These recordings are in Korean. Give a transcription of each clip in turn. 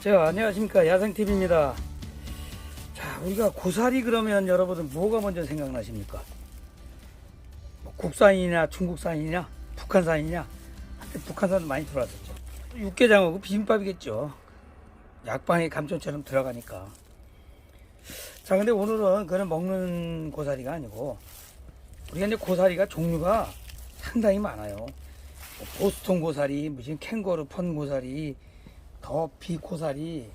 자, 안녕하십니까. 야생TV입니다. 자, 우리가 고사리 그러면 여러분은 뭐가 먼저 생각나십니까? 뭐 국산이냐, 중국산이냐, 북한산이냐? 북한산 많이 들어왔었죠. 육개장하고 비빔밥이겠죠. 약방에 감쪽처럼 들어가니까. 자, 근데 오늘은 그는 먹는 고사리가 아니고, 우리가 이제 고사리가 종류가 상당히 많아요. 뭐 보스턴 고사리, 무슨 캥거루 펀 고사리, 더비 고사리,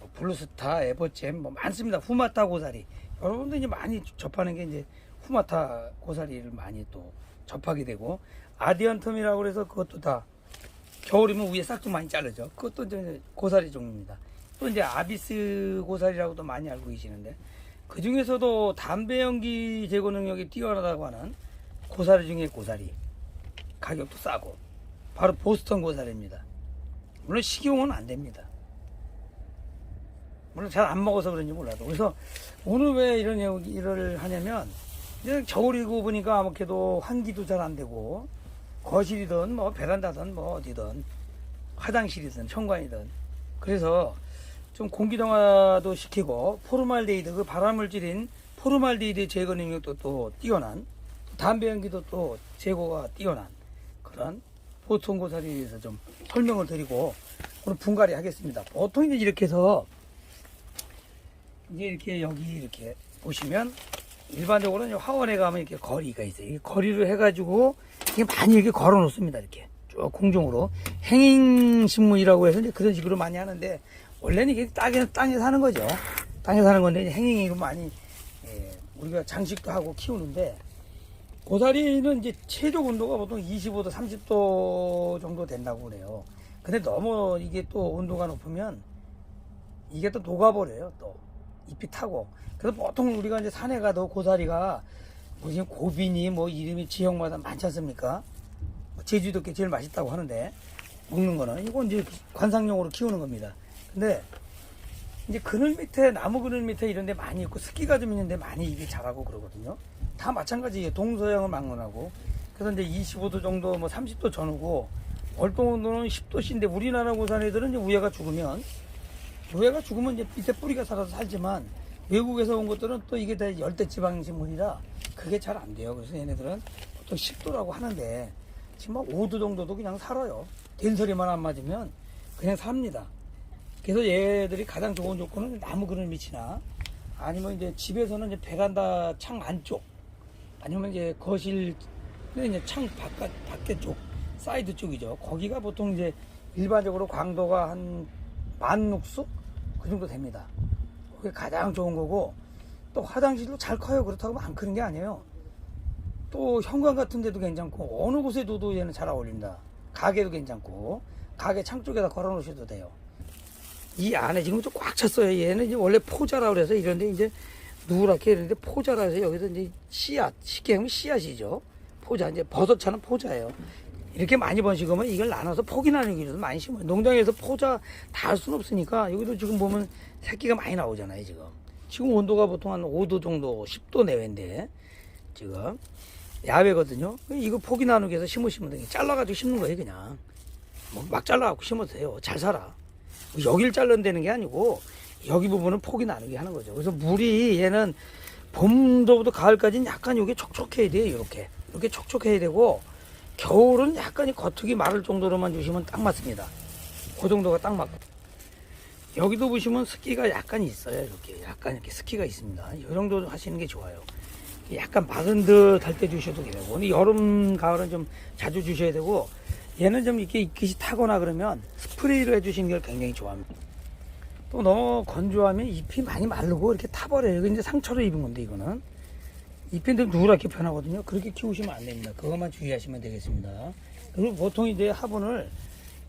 뭐 블루스타, 에버잼 뭐 많습니다. 후마타 고사리. 여러분들 이제 많이 접하는 게 이제 후마타 고사리를 많이 또 접하게 되고 아디언텀이라고 그래서 그것도 다 겨울이면 위에 싹둑 많이 자르죠. 그것도 이제 고사리 종류입니다. 또 이제 아비스 고사리라고도 많이 알고 계시는데 그 중에서도 담배 연기 제거 능력이 뛰어나다고 하는 고사리 중에 고사리 가격도 싸고 바로 보스턴 고사리입니다. 물론 식용은 안 됩니다. 물론 잘 안 먹어서 그런지 몰라도. 그래서 오늘 왜 이런 얘기를 하냐면, 이제 겨울이고 보니까 아무래도 환기도 잘 안 되고, 거실이든 뭐 베란다든 뭐 어디든, 화장실이든 현관이든. 그래서 좀 공기동화도 시키고, 포르말데이드, 그 발암물질인 포르말데이드 제거 능력도 또 뛰어난, 담배 연기도 또 제거가 뛰어난 그런 보통 고사리에 대해서 좀 설명을 드리고 오늘 분갈이 하겠습니다. 보통 이제 이렇게 해서 이제 이렇게 여기 이렇게 보시면 일반적으로는 화원에 가면 이렇게 거리가 있어요. 이 거리를 해가지고 이게 많이 이렇게 걸어 놓습니다. 이렇게 쭉 공중으로 행잉식물이라고 해서 이제 그런 식으로 많이 하는데 원래는 이게 땅에 땅에 사는 거죠. 땅에 사는 건데 행잉이로 많이 예, 우리가 장식도 하고 키우는데 고사리는 이제 최적 온도가 보통 25도, 30도 정도 된다고 그래요. 근데 너무 이게 또 온도가 높으면 이게 또 녹아버려요. 또 잎이 타고. 그래서 보통 우리가 이제 산에 가도 고사리가 무슨 고비니 뭐 이름이 지역마다 많지 않습니까? 뭐 제주도 게 제일 맛있다고 하는데 먹는 거는 이건 이제 관상용으로 키우는 겁니다. 근데 이제 그늘 밑에 나무 그늘 밑에 이런 데 많이 있고 습기가 좀 있는데 많이 이게 자라고 그러거든요. 다 마찬가지예요. 동서양을 막론하고. 그래서 이제 25도 정도 뭐 30도 전후고 월동 온도는 10도씨인데 우리나라 고산 애들은 이제 우예가 죽으면 우예가 죽으면 이제 밑에 뿌리가 살아서 살지만 외국에서 온 것들은 또 이게 다 열대 지방 식물이라 그게 잘 안 돼요. 그래서 얘네들은 보통 10도라고 하는데 지금 막 5도 정도도 그냥 살아요. 된소리만 안 맞으면 그냥 삽니다. 그래서 얘들이 가장 좋은 조건은 나무 그늘 밑이나 아니면 이제 집에서는 이제 베란다 창 안쪽 아니면 이제 거실 이제 창 바깥 밖에 쪽 사이드 쪽이죠. 거기가 보통 이제 일반적으로 광도가 한만 룩수 그 정도 됩니다. 그게 가장 좋은 거고 또 화장실도 잘 커요. 그렇다고 안 크는 게 아니에요. 또 현관 같은 데도 괜찮고 어느 곳에 둬도 얘는 잘 어울린다. 가게도 괜찮고 가게 창 쪽에다 걸어 놓으셔도 돼요. 이 안에 지금 좀 꽉 찼어요. 얘는 이제 원래 포자라 그래서 이런데 이제 누렇게 이런데 포자라 해서 여기서 이제 씨앗, 쉽게 하면 씨앗이죠. 포자, 이제 버섯차는 포자예요. 이렇게 많이 번식으면 이걸 나눠서 포기 나누기 위해서 많이 심어요. 농장에서 포자 다 할 수는 없으니까 여기도 지금 보면 새끼가 많이 나오잖아요, 지금. 지금 온도가 보통 한 5도 정도, 10도 내외인데 지금 야외거든요. 이거 포기 나누기 해서 심으시면 돼요. 잘라가지고 심는 거예요, 그냥. 뭐막 잘라갖고 심어도 돼요. 잘 살아. 여기를 잘른다는 게 아니고 여기 부분은 포기 나누게 하는 거죠. 그래서 물이 얘는 봄도부터 가을까지는 약간 이게 촉촉해야 돼요. 이렇게 이렇게 촉촉해야 되고 겨울은 약간 이 겉흙이 마를 정도로만 주시면 딱 맞습니다. 그 정도가 딱 맞고 여기도 보시면 습기가 약간 있어요. 이렇게 약간 이렇게 습기가 있습니다. 이 정도 하시는 게 좋아요. 약간 막은 듯할 때 주셔도 되고 여름 가을은 좀 자주 주셔야 되고 얘는 좀 이렇게 잎깃이 타거나 그러면 스프레이를 해주시는 걸 굉장히 좋아합니다. 또 너무 건조하면 잎이 많이 마르고 이렇게 타버려요. 이제 상처를 입은 건데 이거는 잎이 좀 누렇게 변하거든요. 그렇게 키우시면 안 됩니다. 그것만 주의하시면 되겠습니다. 그리고 보통 이제 화분을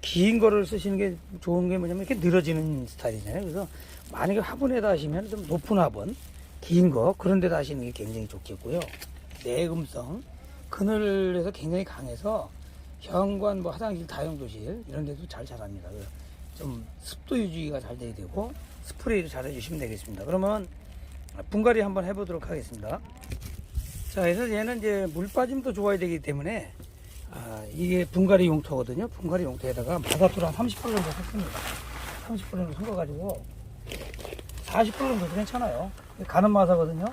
긴 거를 쓰시는 게 좋은 게 뭐냐면 이렇게 늘어지는 스타일이잖아요. 그래서 만약에 화분에다 하시면 좀 높은 화분, 긴 거 그런 데다 하시는 게 굉장히 좋겠고요. 내금성, 그늘에서 굉장히 강해서 현관, 뭐 화장실, 다용도실 이런 데도 잘 자랍니다. 좀 습도 유지가 잘 돼야 되고 스프레이를 잘 해주시면 되겠습니다. 그러면 분갈이 한번 해보도록 하겠습니다. 자, 그래서 얘는 이제 물 빠짐도 좋아야 되기 때문에 아, 이게 분갈이 용토거든요. 분갈이 용토에다가 마사토를 한 38년 정도 섞습니다. 30% 정도 섞어가지고 40% 정도 괜찮아요. 가는 마사거든요.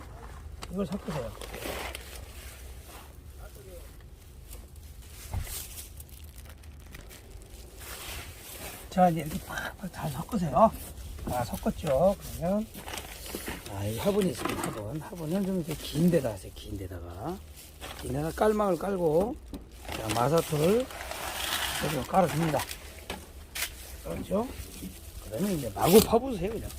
이걸 섞으세요. 자, 이제 이렇게 팍팍 다 섞으세요. 다 섞었죠. 그러면, 아, 이 화분이 있습니다. 화분. 화분은 좀 이렇게 긴 데다 하세요. 긴 데다가. 긴 데다가 깔망을 깔고, 자, 마사토를 좀 깔아줍니다. 그렇죠? 그러면 이제 마구 파보세요, 그냥.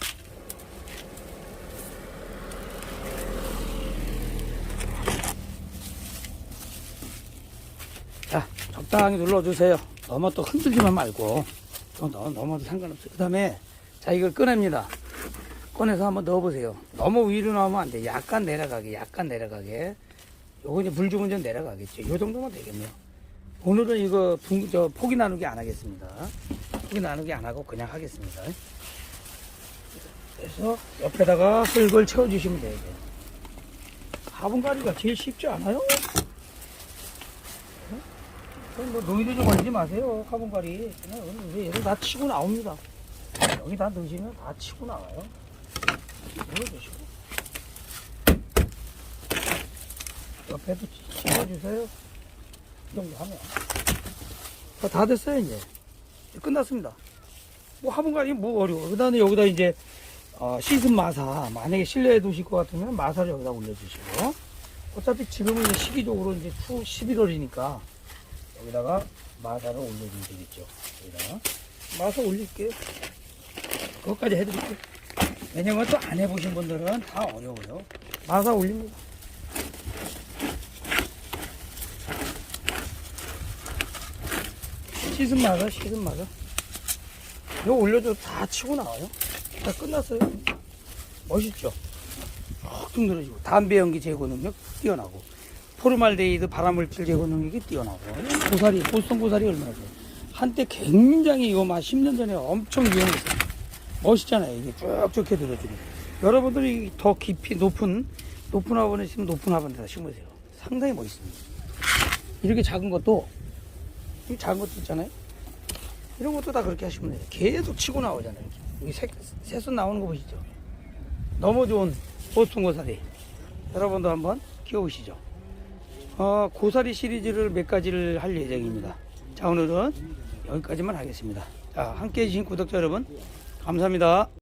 자, 적당히 눌러주세요. 너무 또 흔들지만 말고. 또 넣어, 넘어도 상관없어요. 그 다음에, 자, 이걸 꺼냅니다. 꺼내서 한번 넣어보세요. 너무 위로 나오면 안 돼. 약간 내려가게, 약간 내려가게. 요거 이제 물 주면 좀 내려가겠죠. 요 정도면 되겠네요. 오늘은 이거 분, 저 포기 나누기 안 하겠습니다. 포기 나누기 안 하고 그냥 하겠습니다. 그래서 옆에다가 흙을 채워주시면 돼요. 화분가리가 제일 쉽지 않아요? 뭐 노이도 좀 걸리지 마세요. 화분가리. 그냥 얘를 다 치고 나옵니다. 여기 다 넣으시면 다 치고 나와요. 눌러주시고. 옆에도 치워주세요. 이 정도 하면. 자, 다 됐어요, 이제. 이제 끝났습니다. 뭐 화분가리 뭐 어려워. 그 다음에 여기다 이제, 어, 씻은 마사. 만약에 실내에 두실 것 같으면 마사를 여기다 올려주시고. 어차피 지금은 이제 시기적으로 이제 추 11월이니까 여기다가 마사를 올려주면 되겠죠. 여기다가. 마사 올릴게요. 그것까지 해드릴게요. 왜냐면 또 안 해보신 분들은 다 어려워요. 마사 올립니다. 씻은 마사, 씻은 마사. 이거 올려도 다 치고 나와요. 다 끝났어요. 멋있죠? 쭉 늘어지고 담배 연기 제거 능력 뛰어나고 포르말데이드 발암물질 제거 능력이 뛰어나고 고사리 보스턴 고사리 얼마나 좋아요. 한때 굉장히 이거 막 10년 전에 엄청 유행했어요. 멋있잖아요. 이게 쭉쭉 해 들어주는. 여러분들이 더 깊이 높은 높은 화분에 있으면 높은 화분에다 심으세요. 상당히 멋있습니다. 이렇게 작은 것도 이 작은 것도 있잖아요. 이런 것도 다 그렇게 하시면 돼요. 계속 치고 나오잖아요. 여기 새, 새순 나오는 거 보시죠. 너무 좋은 보스턴 고사리. 여러분도 한번 키워보시죠. 어, 고사리 시리즈를 몇 가지를 할 예정입니다. 자, 오늘은 여기까지만 하겠습니다. 자, 함께 해 주신 구독자 여러분, 감사합니다.